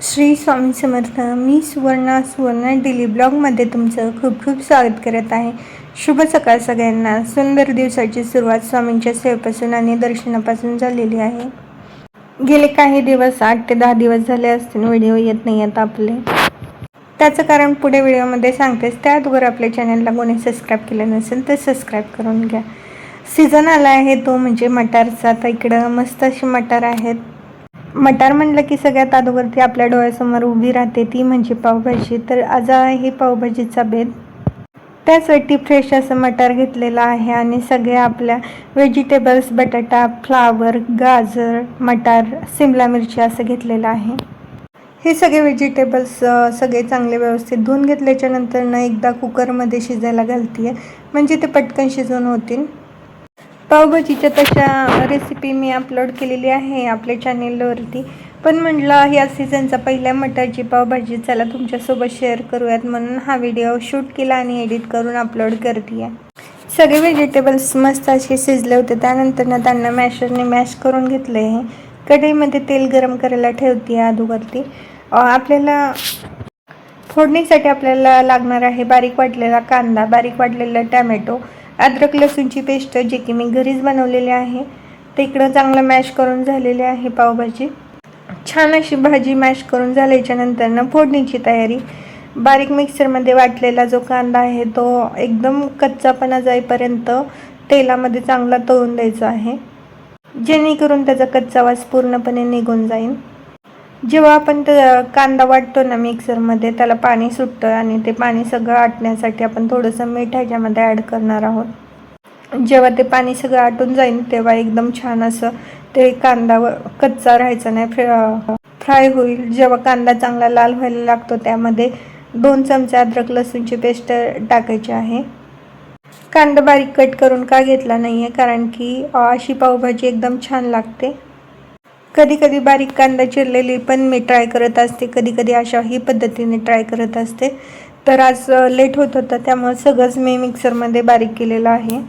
श्री स्वामी समर्थ मी सुवर्णा सुवर्णा डेली ब्लॉगमध्ये तुमचं खूप खूप स्वागत करत आहे. शुभ सकाळ सगळ्यांना. सुंदर दिवसाची सुरुवात स्वामींच्या सेवेपासून आणि दर्शनापासून झालेली आहे. गेले काही दिवस आठ ते दहा दिवस झाले असतील. व्हिडिओ येत नाही आहेत आपले. त्याचं कारण पुढे व्हिडिओमध्ये सांगतेच. त्या अगोदर आपल्या चॅनलला कोणी सबस्क्राईब केलं नसेल तर सबस्क्राईब करून घ्या. सीझन आला आहे तो म्हणजे मटारचा. तर इकडं मस्त असे मटार आहेत. मटार म्हणलं की सगळ्यात अगोदरती आपल्या डोळ्यासमोर उभी राहते ती म्हणजे पावभाजी. तर आज आहे पावभाजीचा बेत. त्यासाठी फ्रेश असं मटार घेतलेलं आहे आणि सगळ्या आपल्या व्हेजिटेबल्स बटाटा फ्लावर गाजर मटार सिमला मिरची असं घेतलेलं आहे. हे सगळे व्हेजिटेबल्स सगळे चांगले व्यवस्थित धुवून घेतल्याच्या नंतर न एकदा कुकरमध्ये शिजायला घालते म्हणजे ते पटकन शिजून होतील. पावभाजीच्या तशा रेसिपी मी अपलोड केलेली आहे आपल्या चॅनेलवरती पण म्हटलं या सीझनचा पहिल्या मटारची पावभाजी चला तुमच्यासोबत शेअर करूयात म्हणून हा व्हिडिओ शूट केला आणि एडिट करून अपलोड करते आहे सगळे व्हेजिटेबल्स मस्त असे शिजले होते त्यानंतर ना त्यांना मॅशरने मॅश करून घेतले आहे कढईमध्ये तेल गरम करायला ठेवते अगोदरती आपल्याला फोडणीसाठी आपल्याला लागणार आहे बारीक वाटलेला कांदा बारीक वाटलेला टॅमॅटो. अद्रक लसूणची पेस्ट जे की मी घरीच बनवलेली आहे. ते इकडं चांगलं मॅश करून झालेली आहे पावभाजी. छान अशी भाजी मॅश करून झाल्याच्यानंतर ना फोडणीची तयारी. बारीक मिक्सरमध्ये वाटलेला जो कांदा आहे तो एकदम कच्चापणा जाईपर्यंत तेलामध्ये चांगला तळून द्यायचा आहे. जेणेकरून त्याचा कच्चा वास पूर्णपणे निघून जाईल जेव्हा आपण कांदा वाटतो ना मिक्सरमध्ये त्याला पाणी सुटतं आणि ते पाणी सगळं आटण्यासाठी आपण थोडंसं मीठ ह्याच्यामध्ये ॲड करणार आहोत. जेव्हा ते पाणी सगळं आटून जाईल तेव्हा एकदम छान असं ते कांदा कच्चा राहायचा नाही फ्राय होईल. जेव्हा कांदा चांगला लाल व्हायला लागतो त्यामध्ये दोन चमचे अद्रक लसूणची पेस्ट टाकायची आहे. कांदा बारीक कट करून का घेतला नाही आहे कारण की अशी पावभाजी एकदम छान लागते. कधी कधी बारीक कांदा चिरलेली पण मी ट्राय करत असते. कधी कधी अशा ही पद्धतीने ट्राय करत असते. तर आज लेट होत होता त्यामुळं सगळंच मी मिक्सरमध्ये बारीक केलेलं आहे.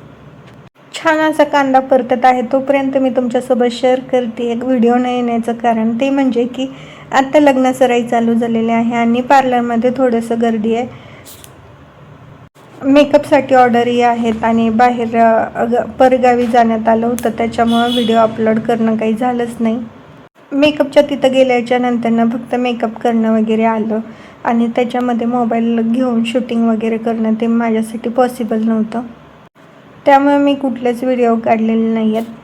छान असा कांदा परतत आहे. तोपर्यंत मी तुमच्यासोबत शेअर करते. एक व्हिडिओ न येण्याचं कारण ते म्हणजे की आत्ता लग्न सराई चालू झालेली आहे आणि पार्लरमध्ये थोडंसं गर्दी आहे. मेकअपसाठी ऑर्डरही आहेत आणि बाहेर परगावी जाण्यात आलं होतं त्याच्यामुळं व्हिडिओ अपलोड करणं काही झालंच नाही. मेकअपच्या तिथं गेल्याच्या नंतरनं फक्त मेकअप करणं वगैरे आलं आणि त्याच्यामध्ये मोबाईल घेऊन शूटिंग वगैरे करणं ते माझ्यासाठी पॉसिबल नव्हतं. त्यामुळे मी कुठलेच व्हिडिओ काढलेले नाही आहेत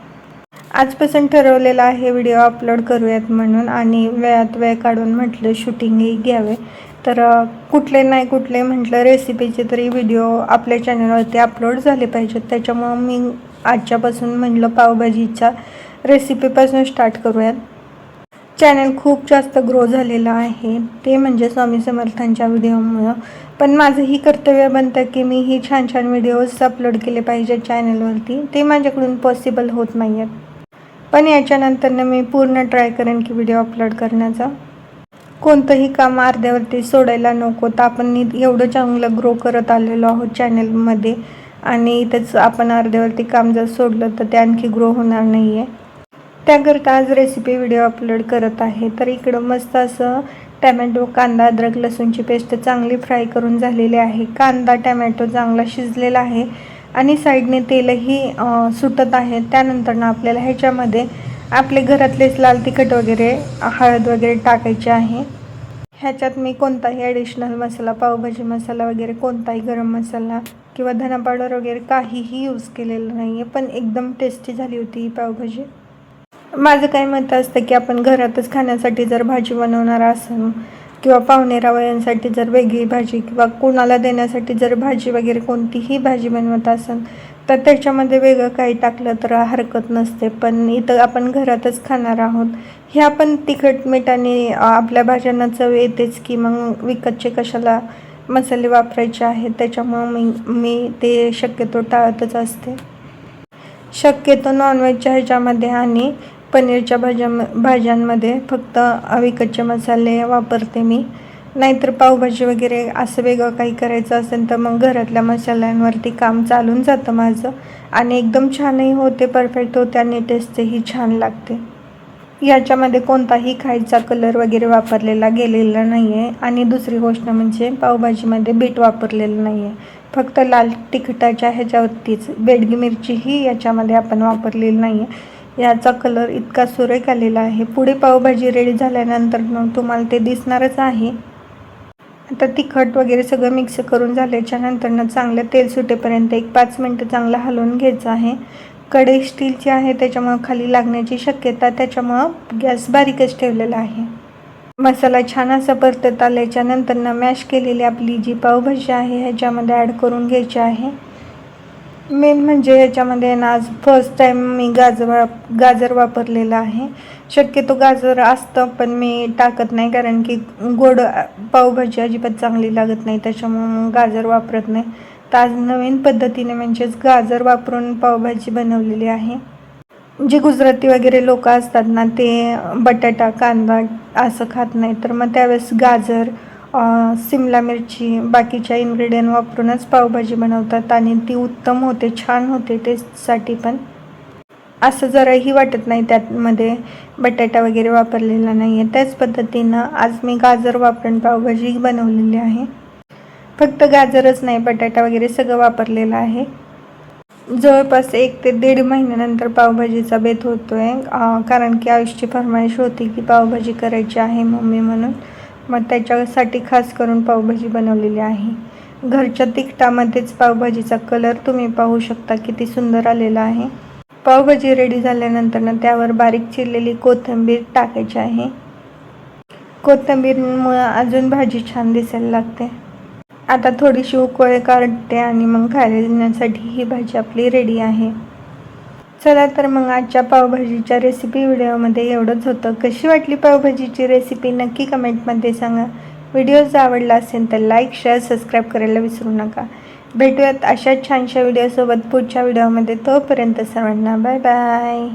आजपासून ठरवलेलं आहे व्हिडिओ अपलोड करूयात म्हणून आणि वेळात वेळ काढून म्हटलं शूटिंगही घ्यावे. तर कुठले नाही कुठले म्हटलं रेसिपीचे तरी व्हिडिओ आपल्या चॅनलवरती अपलोड झाले पाहिजेत. त्याच्यामुळं मी आजच्यापासून म्हटलं पावभाजीच्या रेसिपीपासून स्टार्ट करूयात. चॅनल खूप जास्त ग्रो झालेलं आहे. ते म्हणजे स्वामी समर्थांच्या व्हिडिओमुळं. पण माझं ही कर्तव्य बनतं की मी ही छान छान व्हिडिओज अपलोड केले पाहिजेत चॅनलवरती ते माझ्याकडून पॉसिबल होत नाही आहेत पण याच्यानंतरनं मी पूर्ण ट्राय करेन की व्हिडिओ अपलोड करण्याचा. कोणतंही काम अर्ध्यावरती सोडायला नको. तर आपण एवढं चांगलं ग्रो करत आलेलो आहोत चॅनलमध्ये आणि इथंच आपण अर्ध्यावरती काम जर सोडलं तर ते आणखी ग्रो होणार नाही आहे त्याकरता आज रेसिपी व्हिडिओ अपलोड करत आहे. तर इकडं मस्त असं टॅमॅटो कांदा अद्रक लसूणची पेस्ट चांगली फ्राय करून झालेली आहे. कांदा टॅमॅटो चांगला शिजलेला आहे. आणि साईडने तेलही सुटत आहे. त्यानंतर ना आपल्याला ह्याच्यामध्ये आपले घरातलेच लाल तिखट वगैरे हळद वगैरे टाकायचे आहे. ह्याच्यात मी कोणताही ॲडिशनल मसाला पावभाजी मसाला वगैरे कोणताही गरम मसाला किंवा धना पावडर वगैरे काहीही यूज केलेलं नाही आहे पण एकदम टेस्टी झाली होती ही पावभाजी. माझं काय मत असतं की आपण घरातच खाण्यासाठी जर भाजी बनवणार असं किंवा पाहुणेरावयांसाठी जर वेगळी भाजी किंवा कोणाला देण्यासाठी जर भाजी वगैरे कोणतीही भाजी बनवत असेल तर त्याच्यामध्ये वेगळं काही टाकलं तर हरकत नसते. पण इथं आपण घरातच खाणार आहोत. हे आपण तिखट मिठाने आपल्या भाज्यांना चव येतेच की मग विकतचे कशाला मसाले वापरायचे आहेत त्याच्यामुळं मी मी ते शक्यतो टाळतच असते. शक्यतो नॉनव्हेजच्या ह्याच्यामध्ये आणि पनीरच्या भाज्या भाज्यांमध्ये फक्त विकतचे मसाले वापरते मी. नाहीतर पावभाजी वगैरे असं वेगळं काही करायचं असेल तर मग घरातल्या मसाल्यांवरती काम चालून जातं माझं. आणि एकदम छानही होते परफेक्ट होते आणि टेस्टही छान लागते. याच्यामध्ये कोणताही खायचा कलर वगैरे वापरलेला गेलेला नाही आहे आणि दुसरी गोष्ट म्हणजे पावभाजीमध्ये बीट वापरलेलं नाही आहे फक्त लाल तिखटाच्या ह्याच्यावरतीच बेडगी मिरचीही याच्यामध्ये आपण वापरलेली नाही आहे याचा कलर इतका सुरेख आलेला आहे. पुढे पावभाजी रेडी झाल्यानंतर मग तुम्हाला ते दिसणारच आहे. आता तिखट वगैरे सगळं मिक्स करून झाल्याच्यानंतरनं चांगलं तेल सुटेपर्यंत एक पाच मिनटं चांगलं हलवून घ्यायचं आहे. कढई स्टीलची आहे त्याच्यामुळं खाली लागण्याची शक्यता त्याच्यामुळं गॅस बारीकच ठेवलेला आहे. मसाला छान असा परतत आल्याच्यानंतरनं मॅश केलेली आपली जी पावभाजी आहे ह्याच्यामध्ये ॲड करून घ्यायची आहे. मेन म्हणजे ह्याच्यामध्ये ना आज फर्स्ट टाईम मी गाजर वाप गाजर वापरलेलं आहे. शक्यतो गाजर असतं पण मी टाकत नाही कारण की गोड पावभाजी अजिबात चांगली लागत नाही त्याच्यामुळं मग गाजर वापरत नाही. तर आज नवीन पद्धतीने म्हणजेच गाजर वापरून पावभाजी बनवलेली आहे. जे गुजराती वगैरे लोक असतात ना ते बटाटा कांदा असं खात नाही. तर मग त्यावेळेस गाजर सिमला मिरची बाकीच्या इन्ग्रेडियंट वापरूनच पावभाजी बनवतात आणि ती उत्तम होते छान होते टेस्टसाठी पण. असं जराही वाटत नाही त्यामध्ये बटाटा वगैरे वापरलेला नाही आहे त्याच पद्धतीनं आज मी गाजर वापरून पावभाजी बनवलेली आहे. फक्त गाजरच नाही बटाटा वगैरे सगळं वापरलेलं आहे. जवळपास एक ते दीड महिन्यानंतर पावभाजीचा बेत होतो आहे कारण की आयुषची फरमाईश होती की पावभाजी करायची आहे मम्मी म्हणून. मग त्याच्यासाठी खास करून पावभाजी बनवलेली आहे. घरच्या तिखटामध्येच पावभाजीचा कलर तुम्ही पाहू शकता किती सुंदर आलेला आहे. पावभाजी रेडी झाल्यानंतर त्यावर बारीक चिरलेली कोथिंबीर टाकायची आहे. कोथिंबीरमुळं अजून भाजी छान दिसायला लागते. आता थोडीशी उकळे काढते आणि मग खायला देण्यासाठी ही भाजी आपली रेडी आहे. चला तर मग आजच्या पावभाजीच्या रेसिपी व्हिडिओमध्ये एवढंच होतं. कशी वाटली पावभाजीची रेसिपी नक्की कमेंटमध्ये सांगा. व्हिडिओ जर आवडला असेल तर लाईक शेअर सबस्क्राईब करायला विसरू नका. भेटूयात अशाच छानशा व्हिडिओसोबत पुढच्या व्हिडिओमध्ये तोपर्यंत सर्वांना बाय बाय